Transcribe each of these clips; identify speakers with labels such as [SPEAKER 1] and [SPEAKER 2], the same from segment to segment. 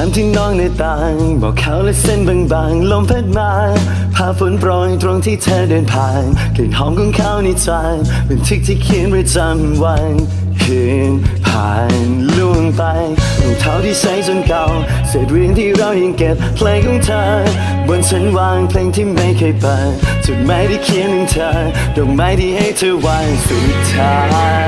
[SPEAKER 1] ามที่น้องในต่างบอกเขาและเส้นบางๆ ลมพัดมาพาฝนโปรยตรงที่เธอเดินผ่านกลิ่นหอมของเขาในใจเป็นทิกที่เขียนไว้จำวันคืนผ่านล่วงไปรองเท้าที่ใช้จนเก่าเศษเรียงที่เรายังเก็บเพลงของเธอบนฉันวางเพลงที่ไม่เคยเปิดจดหมายที่เขียนถึงเธอดอกไม้ที่ให้เธอวางสุดท้าย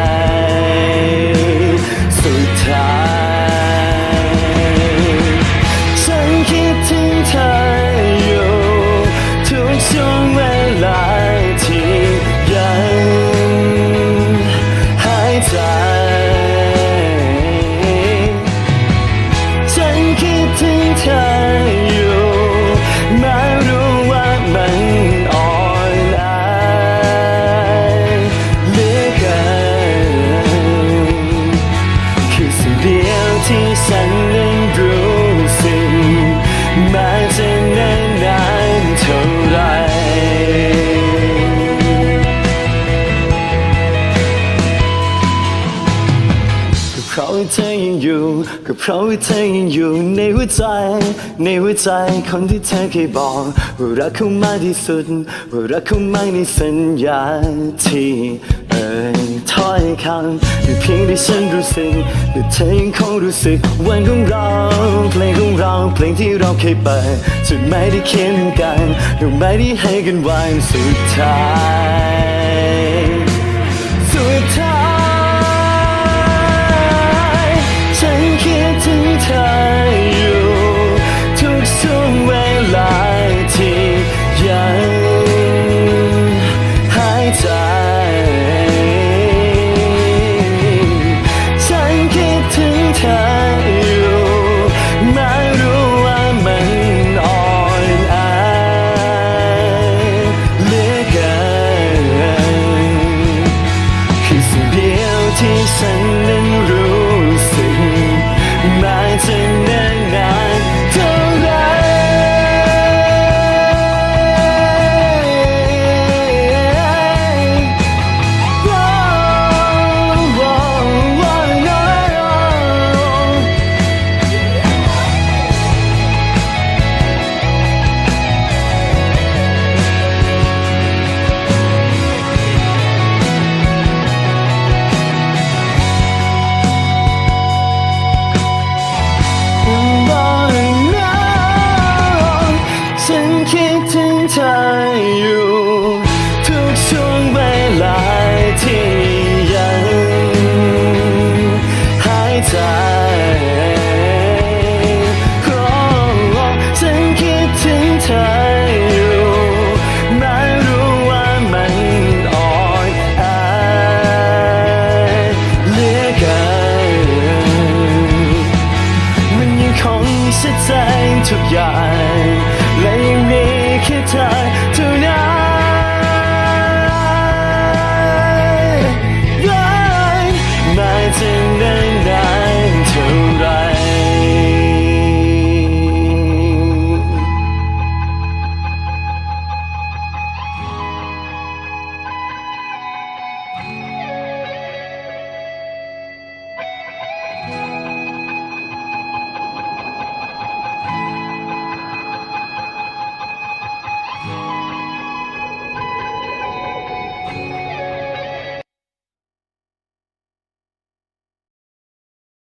[SPEAKER 1] ที่ฉันนั้นรู้สึกแม้จะนานนานเท่าไรก็เพราะว่าเธอยังอยู่ก็เพราะว่าเธอยังอยู่ในหัวใจ ในหัวใจคนที่เธอเคยบอกว่ารักเขามากที่สุดว่ารักเขามากในสัญญาที่ อ่ยถ้อยคำหรือเพียงที่ฉันรู้สึกหรือเธอยังคงรู้สึกวันของเราเพลงของเราเพลงที่เราเคยเปิดจดไม่ได้เขียนกันดอกไม้ที่ให้กันไว้สุดท้ายสุดท้าย ที่ฉัน ดถึ